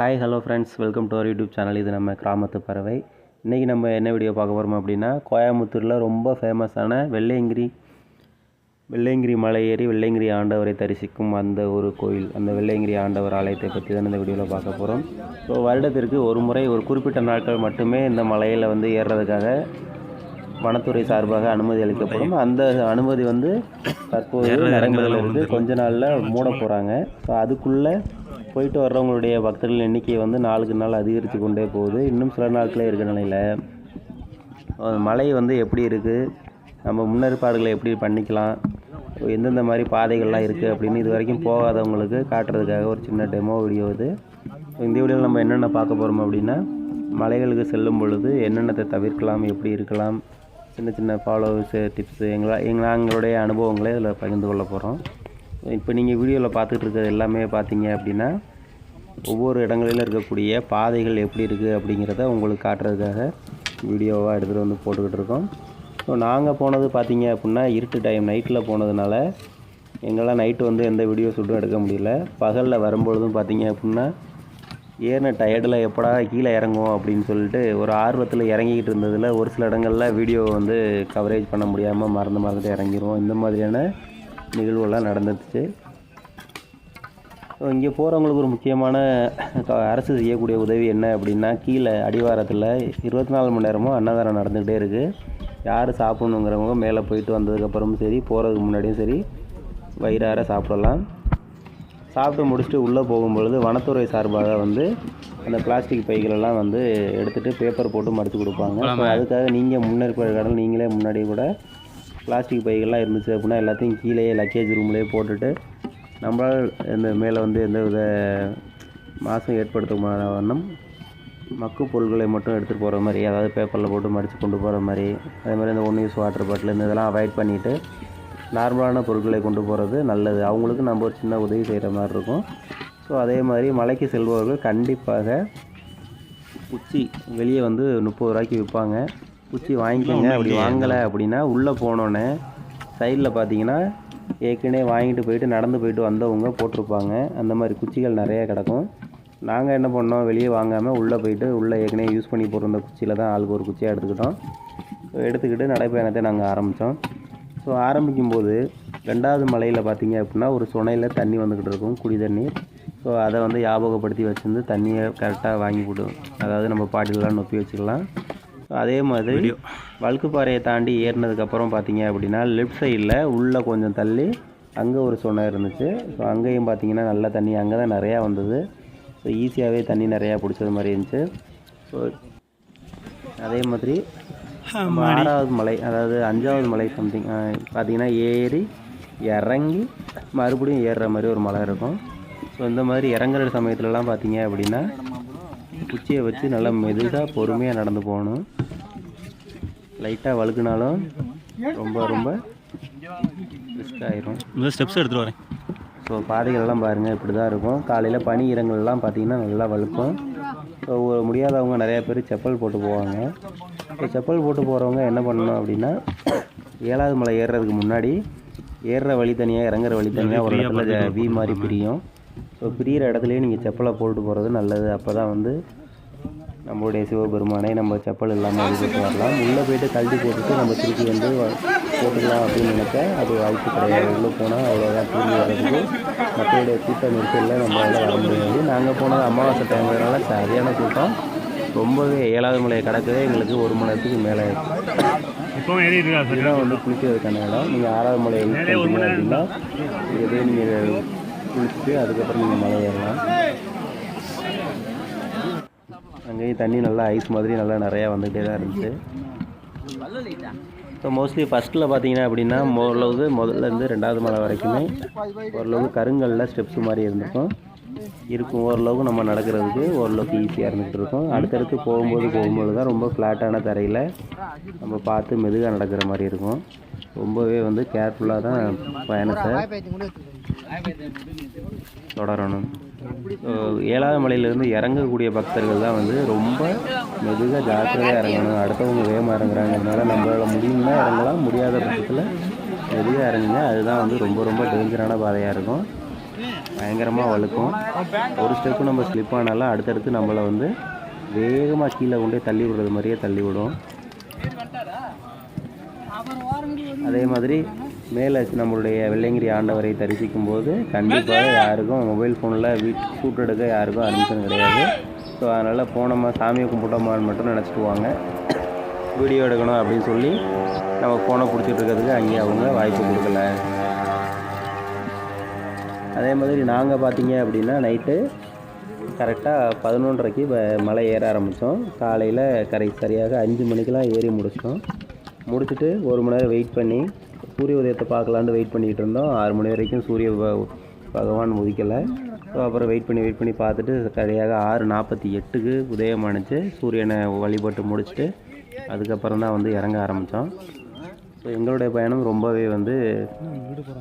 Hi hello friends welcome to our YouTube channel இது நம்ம கிராமத்து பறவை. இன்றைக்கி நம்ம என்ன வீடியோ பார்க்க போகிறோம் அப்படின்னா கோயம்புத்தூரில் ரொம்ப ஃபேமஸான வெள்ளையங்கிரி வெள்ளையங்கிரி மலை ஏறி வெள்ளையங்கிரி ஆண்டவரை தரிசிக்கும் அந்த ஒரு கோயில் அந்த வெள்ளையங்கிரி ஆண்டவர் ஆலயத்தை பற்றி தான் இந்த வீடியோவில் பார்க்க போகிறோம் ஸோ வருடத்திற்கு ஒரு முறை ஒரு குறிப்பிட்ட நாட்கள் மட்டுமே இந்த மலையில் வந்து ஏறுறதுக்காக வனத்துறை சார்பாக அனுமதி அளிக்கப்படும். அந்த அனுமதி வந்து தற்போது நடைமுறையில் இருந்து கொஞ்ச நாளில் மூட போகிறாங்க ஸோ அதுக்குள்ளே போயிட்டு வர்றவங்களுடைய பக்தர்கள் எண்ணிக்கை வந்து நாளுக்கு நாள் அதிகரித்து கொண்டே போகுது. இன்னும் சில நாட்களே இருக்க நிலையில் மலை வந்து எப்படி இருக்குது நம்ம முன்னேற்பாடுகளை எப்படி பண்ணிக்கலாம்? எந்தெந்த மாதிரி பாதைகள்லாம் இருக்குது அப்படின்னு இது வரைக்கும் போகாதவங்களுக்கு காட்டுறதுக்காக ஒரு சின்ன டெமோ வீடியோ இது. இந்த வீடியோவில் நம்ம என்னென்ன பார்க்க போகிறோம் அப்படின்னா மலைகளுக்கு செல்லும் பொழுது என்னென்னத்தை தவிர்க்கலாம் எப்படி இருக்கலாம் சின்ன சின்ன ஃபாலோவர்ஸு டிப்ஸு எங்களா எங்கள் எங்களுடைய அனுபவங்களை இதில் பகிர்ந்து கொள்ள போகிறோம் இப்போ நீங்கள் வீடியோவில் பார்த்துட்டு இருக்கிறது எல்லாமே பார்த்தீங்க அப்படின்னா ஒவ்வொரு இடங்களிலும் இருக்கக்கூடிய பாதைகள் எப்படி இருக்குது அப்படிங்கிறத உங்களுக்கு காட்டுறதுக்காக வீடியோவாக எடுத்துகிட்டு வந்து போட்டுக்கிட்டு இருக்கோம். ஸோ நாங்கள் போனது பார்த்தீங்க அப்படின்னா இருட்டு டைம் நைட்டில் போனதுனால எங்களால் நைட்டு வந்து எந்த வீடியோ ஷூட்டும் எடுக்க முடியல. பகலில் வரும்பொழுதும் பார்த்தீங்க அப்படின்னா ஏறின டயர்டில் எப்படா கீழே இறங்குவோம் அப்படின்னு சொல்லிட்டு ஒரு ஆர்வத்தில் இறங்கிக்கிட்டு இருந்ததில் ஒரு சில இடங்களில் வீடியோ வந்து கவரேஜ் பண்ண முடியாமல் மறந்து மறந்துட்டு இறங்கிடுவோம் இந்த மாதிரியான நிகழ்வுகள்லாம் நடந்துச்சு. இங்கே போகிறவங்களுக்கு ஒரு முக்கியமான அரசு செய்யக்கூடிய உதவி என்ன அப்படின்னா கீழே அடிவாரத்தில் இருபத்தி நாலு மணி நேரமும் அன்னதானம் நடந்துக்கிட்டே இருக்குது யார் சாப்பிட்ணுங்கிறவங்க மேலே போயிட்டு வந்ததுக்கப்புறமும் சரி போகிறதுக்கு முன்னாடியும் சரி வயிறார சாப்பிடலாம். சாப்பிட்டு முடிச்சுட்டு உள்ளே போகும்பொழுது வனத்துறை சார்பாக வந்து அந்த பிளாஸ்டிக் பைகளெல்லாம் வந்து எடுத்துகிட்டு பேப்பர் போட்டு மடித்து கொடுப்பாங்க. அதுக்காக நீங்கள் முன்னேற்பாடு நீங்களே முன்னாடி கூட பிளாஸ்டிக் பைகள்லாம் இருந்துச்சு அப்படின்னா எல்லாத்தையும் கீழேயே லக்கேஜ் ரூம்லேயே போட்டுட்டு நம்மளால் இந்த மேலே வந்து எந்த வித மாசம் ஏற்படுத்த வண்ணம் மக்கு பொருட்களை மட்டும் எடுத்துகிட்டு போகிற மாதிரி அதாவது பேப்பரில் போட்டு மடித்து கொண்டு போகிற மாதிரி அதே மாதிரி இந்த ஒன் யூஸ் வாட்டர் பாட்டில் இந்த இதெல்லாம் அவாய்ட் பண்ணிவிட்டு நார்மலான பொருட்களை கொண்டு போகிறது நல்லது. அவங்களுக்கு நம்ம ஒரு சின்ன உதவி செய்கிற மாதிரி இருக்கும். ஸோ அதே மாதிரி மலைக்கு செல்பவர்கள் கண்டிப்பாக உச்சி வெளியே வந்து முப்பது ரூபாய்க்கு விற்பாங்க. குச்சி வாங்கிக்கோங்க. அப்படி வாங்கலை அப்படின்னா உள்ளே போனோன்னே சைடில் பார்த்தீங்கன்னா ஏற்கனவே வாங்கிட்டு போயிட்டு நடந்து போயிட்டு வந்தவங்க போட்டிருப்பாங்க. அந்த மாதிரி குச்சிகள் நிறைய கிடக்கும். நாங்கள் என்ன பண்ணோம்? வெளியே வாங்காமல் உள்ளே போயிட்டு உள்ளே ஏற்கனவே யூஸ் பண்ணி போட்டிருந்த குச்சியில் தான் ஆளுக்கு ஒரு குச்சியாக எடுத்துக்கிட்டோம். எடுத்துக்கிட்டு நடைப்பயணத்தை நாங்கள் ஆரம்பித்தோம் ஸோ ஆரம்பிக்கும்போது ரெண்டாவது மலையில் பார்த்தீங்க அப்படின்னா ஒரு சுனையில் தண்ணி வந்துக்கிட்டு இருக்கும். குடி தண்ணீர். ஸோ அதை வந்து ஞாபகப்படுத்தி வச்சிருந்து தண்ணியை கரெக்டாக வாங்கி போடும் அதாவது நம்ம பாட்டிலெலாம் நொப்பி வச்சுக்கலாம். அதே மாதிரி வழுக்குப்பாறையை தாண்டி ஏறினதுக்கப்புறம் பார்த்தீங்க அப்படின்னா லெஃப்ட் சைடில் உள்ளே கொஞ்சம் தள்ளி அங்கே ஒரு சுனை இருந்துச்சு. ஸோ அங்கேயும் பார்த்தீங்கன்னா நல்ல தண்ணி. அங்கே தான் நிறையா வந்தது. ஸோ ஈஸியாகவே தண்ணி நிறையா பிடிச்சது மாதிரி இருந்துச்சு. ஸோ அதே மாதிரி ஆறாவது மலை அதாவது அஞ்சாவது மலை சம்திங் பார்த்தீங்கன்னா ஏறி இறங்கி மறுபடியும் ஏறுற மாதிரி ஒரு மலை இருக்கும். ஸோ இந்த மாதிரி இறங்குற சமயத்துலலாம் பார்த்தீங்க அப்படின்னா குச்சியை வச்சு நல்லா மெதுவாக பொறுமையாக நடந்து போகணும். லைட்டாக வழுக்குனாலும் ரொம்ப ரொம்ப ரிஸ்க் ஆயிரும். ஸ்டெப்ஸ் எடுத்துகிட்டு வரேன். ஸோ பாதைகள்லாம் பாருங்கள் இப்படி தான் இருக்கும். காலையில் பனி இடங்கள்லாம் பார்த்தீங்கன்னா நல்லா வழுக்கும். ஸோ முடியாதவங்க நிறைய பேர் செப்பல் போட்டு போவாங்க. ஸோ செப்பல் போட்டு போகிறவங்க என்ன பண்ணணும் அப்படின்னா ஏழாவது மலை ஏறுறதுக்கு முன்னாடி ஏறுற வழி தனியாக இறங்குற வழி தனியாக ஒரு இடத்துல வி மாதிரி பிரியும். ஸோ பிரியிற இடத்துலையே நீங்கள் செப்பலை போட்டு போகிறது நல்லது. அப்போ தான் வந்து நம்மளுடைய சிவபெருமானை நம்ம செப்பல் இல்லாமல் வெளியிட்டு வரலாம். உள்ளே போயிட்டு கழட்டி போட்டுட்டு நம்ம திருப்பி வந்து போட்டுக்கலாம் அப்படின்னு நினைக்க அது வாய்ப்பு கிடையாது. உள்ளே போனால் அவ்வளோதான் திரும்பி வர்றதுக்கு மக்களுடைய கூட்ட நெரிசலில் நம்மளால வர முடியாது. நாங்கள் போனது அமாவாசை டைம்னால சரியான கூட்டம். ரொம்பவே ஏழாவது மலையை கடக்கவே எங்களுக்கு ஒரு மணி நேரத்துக்கு மேலே இதுதான் வந்து குளிக்கிறதுக்கான இடம். நீங்கள் ஆறாவது மலை யூஸ் பண்ணுறீங்க அப்படின்னா இதே நீங்கள் குளிச்சுட்டு அதுக்கப்புறம் நீங்கள் மலை ஏறலாம். அங்கேயும் தண்ணி நல்லா ஐஸ் மாதிரி நல்லா நிறையா வந்துகிட்டே தான் இருந்துச்சு. ஸோ மோஸ்ட்லி ஃபஸ்ட்டில் பார்த்தீங்கன்னா அப்படின்னா ஓரளவுக்கு முதல்ல இருந்து ரெண்டாவது மலை வரைக்குமே ஓரளவுக்கு கருங்கல்ல ஸ்டெப்ஸ் மாதிரி இருந்திருக்கும். இருக்கும் ஓரளவுக்கு நம்ம நடக்கிறதுக்கு ஓரளவுக்கு ஈஸியாக இருந்துகிட்டு இருக்கும். அடுத்தடுத்து போகும்போது போகும்போது தான் ரொம்ப ஃப்ளாட்டான தரையில் நம்ம பார்த்து மெதுவாக நடக்கிற மாதிரி இருக்கும். ரொம்பவே வந்து கேர்ஃபுல்லாக தான் பயணத்தை தொடரணும். ஏழாவது மலையிலேருந்து இறங்கக்கூடிய பக்தர்கள் தான் வந்து ரொம்ப மெதுவாக ஜாக்கிரதையாக இறங்கணும். அடுத்தவங்க வேகமாக இறங்குறாங்கிறதுனால நம்மளால் முடியும்னா இறங்கலாம் முடியாத பட்சத்தில் மெதுவாக இறங்குங்க. அதுதான் வந்து ரொம்ப ரொம்ப டேஞ்சரான பாதையாக இருக்கும். பயங்கரமாக வழுக்கும். ஒரு ஸ்டெப்பு நம்ம ஸ்லிப் ஆனாலும் அடுத்தடுத்து நம்மளை வந்து வேகமாக கீழே கொண்டு போய் தள்ளி விடுறது மாதிரியே தள்ளி விடும். அதே மாதிரி மேலே நம்மளுடைய வெள்ளைங்கிரி ஆண்டவரை தரிசிக்கும் போது கண்டிப்பாக யாருக்கும் மொபைல் ஃபோனில் வீட் ஷூட் எடுக்க யாருக்கும் அனுமதி கிடையாது. ஸோ அதனால் போனோமா சாமியை கும்பிட்டோமான்னு மட்டும் நினச்சிட்டு வாங்க. வீடியோ எடுக்கணும் அப்படின்னு சொல்லி நம்ம ஃபோனை பிடிச்சிட்டு இருக்கிறதுக்கு அங்கேயே அவங்க வாய்ப்பு கொடுக்கல. அதே மாதிரி நாங்கள் பார்த்தீங்க அப்படின்னா நைட்டு கரெக்டாக பதினொன்றரைக்கு மலை ஏற ஆரம்பித்தோம். காலையில் கரை சரியாக அஞ்சு மணிக்கெலாம் ஏறி முடிச்சிட்டோம். முடிச்சுட்டு ஒரு மணி நேரம் வெயிட் பண்ணி சூரிய உதயத்தை பார்க்கலான்னு வெயிட் பண்ணிகிட்டு இருந்தோம். ஆறு மணி வரைக்கும் சூரிய பகவான் உதிக்கலை. ஸோ அப்புறம் வெயிட் பண்ணி வெயிட் பண்ணி பார்த்துட்டு சரியாக ஆறு நாற்பத்தி எட்டுக்கு உதயம் அணிச்சு சூரியனை வழிபட்டு முடிச்சுட்டு அதுக்கப்புறம் தான் வந்து இறங்க ஆரம்பித்தோம் ஸோ எங்களுடைய பயணம் ரொம்பவே வந்து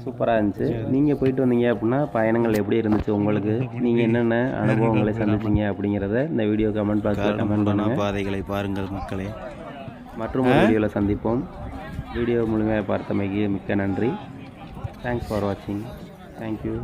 சூப்பராக இருந்துச்சு. நீங்கள் போயிட்டு வந்தீங்க அப்படின்னா பயணங்கள் எப்படி இருந்துச்சு உங்களுக்கு? நீங்கள் என்னென்ன அனுபவங்களை சந்திச்சீங்க அப்படிங்கிறத இந்த வீடியோ கமெண்ட் பாக்ஸில் கமெண்ட் பண்ணுங்கள் பாதைகளை பாருங்கள் மக்களே. மற்றும் ஒரு வீடியோவில் சந்திப்போம். வீடியோ முழுமையாக பார்த்தமைக்கு மிக்க நன்றி. தேங்க்ஸ் ஃபார் வாட்சிங் தேங்க்யூ